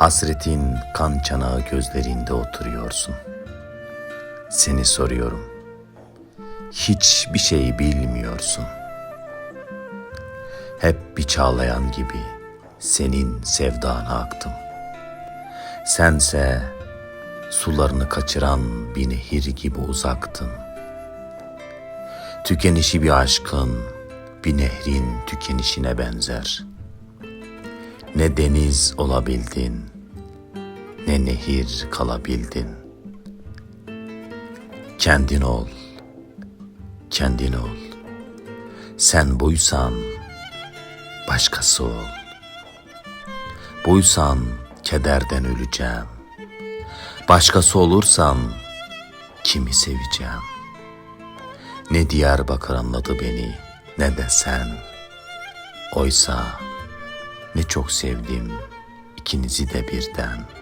Hasretin kan çanağı gözlerinde oturuyorsun. Seni soruyorum. Hiçbir şey bilmiyorsun. Hep bir çağlayan gibi senin sevdana aktım. Sense sularını kaçıran bir nehir gibi uzaktın. Tükenişi bir aşkın, bir nehrin tükenişine benzer. Ne deniz olabildin, ne nehir kalabildin. Kendin ol, kendin ol. Sen buysan, başkası ol. Buysan kederden öleceğim. Başkası olursan kimi seveceğim? Ne Diyarbakır anladı beni ne de sen. Oysa ne çok sevdim ikinizi de birden.''